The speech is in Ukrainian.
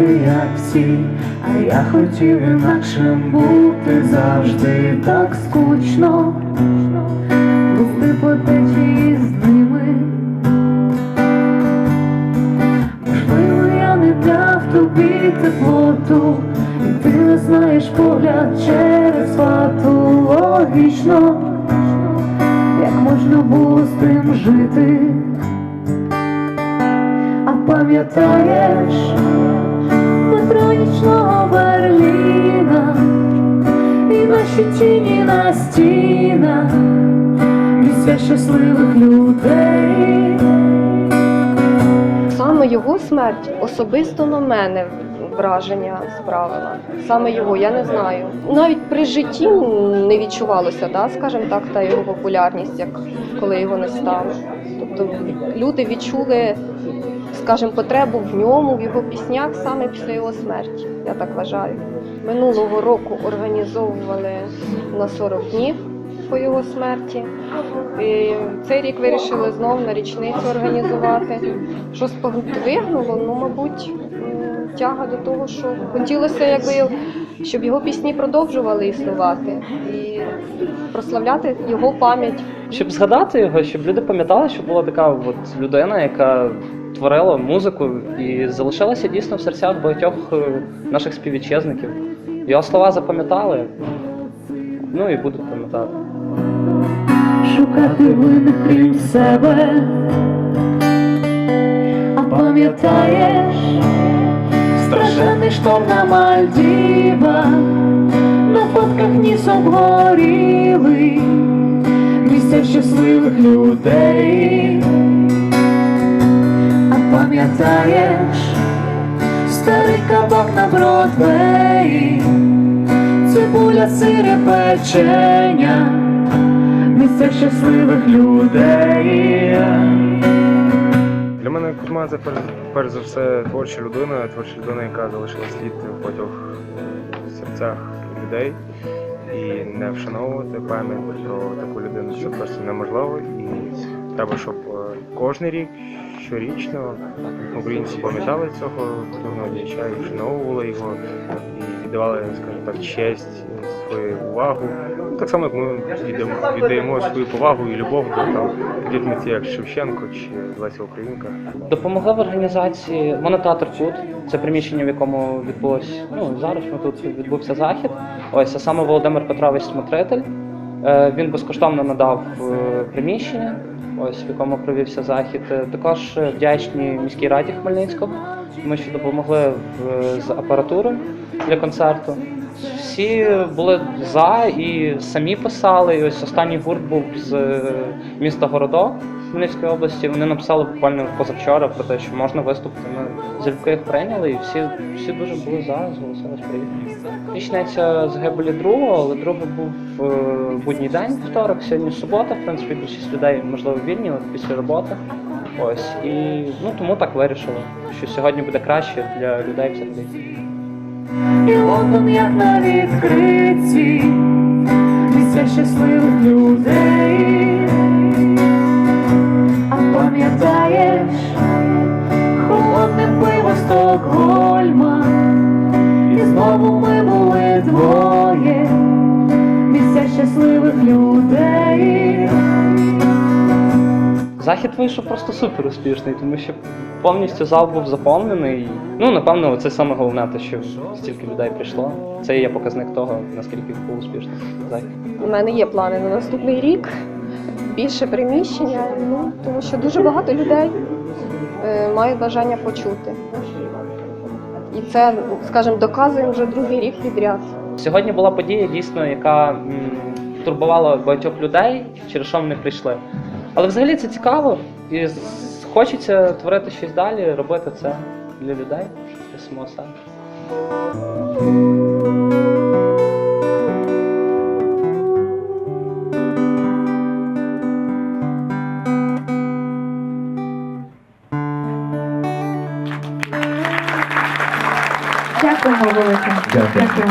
вулиці, а я хотів інакшим бути завжди так скучно. Плисти по течії з ними. Можливо, я не дав тобі теплоту, і ти не знаєш погляд через фату логічно, як можна було з тим жити. Пам'ятаєш наші тіні на стінах, місця щасливих людей. Саме його смерть особисто на мене враження справила. Саме його, я не знаю. Навіть при житті не відчувалося, да, скажімо так, та його популярність, як коли його не стало. Тобто люди відчули, скажімо, потребу в ньому, в його піснях саме після його смерті. Я так вважаю. Минулого року організовували на 40 днів по його смерті. І цей рік вирішили знову на річницю організувати. Що сподвигнуло? Ну, мабуть, тяга до того, що хотілося, якби, щоб його пісні продовжували існувати і прославляти його пам'ять. Щоб згадати його, щоб люди пам'ятали, що була така от людина, яка творила музику і залишилася дійсно в серцях багатьох е, наших співвітчизників. Його слова запам'ятали, ну і будуть пам'ятати. шукати винних крім себе. А пам'ятаєш страшенний шторм на Мальдівах, на фотках ніс обгорілий, місця щасливих людей. А пам'ятаєш старий кабак на Бродвеї, цибуля, сире печення місця щасливих людей. Для мене Кузьма це перш, за все творча людина, творча людина, яка залишила слід в е, серцях людей. І не вшановувати пам'ять про таку людину це просто неможливо. І треба, щоб е, кожен рік, щорічно українці пам'ятали цього і вшановували його, і віддавали, скажімо так, честь, свою увагу. Ну, так само, як ми віддаємо, свою повагу і любов до там, таких як Шевченко чи Леся Українка. Допомогли в організації монотеатр Кут. Це приміщення, в якому відбулось. Ну зараз ми тут відбувся захід. Ось а саме Володимир Петрович Смотритель. Е, Він безкоштовно надав е, приміщення, ось в якому провівся захід. Е, Також е, вдячні міській раді Хмельницького, тому що допомогли з апаратурою для концерту. Всі були за і самі писали. І ось останній гурт був з е, міста Городок Хмельницької області. Вони написали буквально позавчора про те, що можна виступити. Ми залюбки їх прийняли, і всі, всі дуже були за, зголосились приїхати. Річниця загибелі другого, але другий був е, будній день, вівторок, сьогодні субота. В принципі, більшість людей можливо вільні після роботи. Ось і ну тому так вирішили, що сьогодні буде краще для людей взагалі. І Лондон як на відкритті, місця щасливих людей. Захід вийшов просто супер успішний, тому що повністю зал був заповнений. Ну, напевно, це саме головне, те, що стільки людей прийшло. Це є показник того, наскільки був успішний захід. У мене є плани на наступний рік, більше приміщення, ну, тому що дуже багато людей е, мають бажання почути. І це, скажімо, доказуємо вже другий рік підряд. Сьогодні була подія, дійсно, яка м, турбувала багатьох людей, через що вони прийшли. Але взагалі це цікаво і хочеться творити щось далі, робити це для людей, для самого себе. Дякуємо велике. Дякую.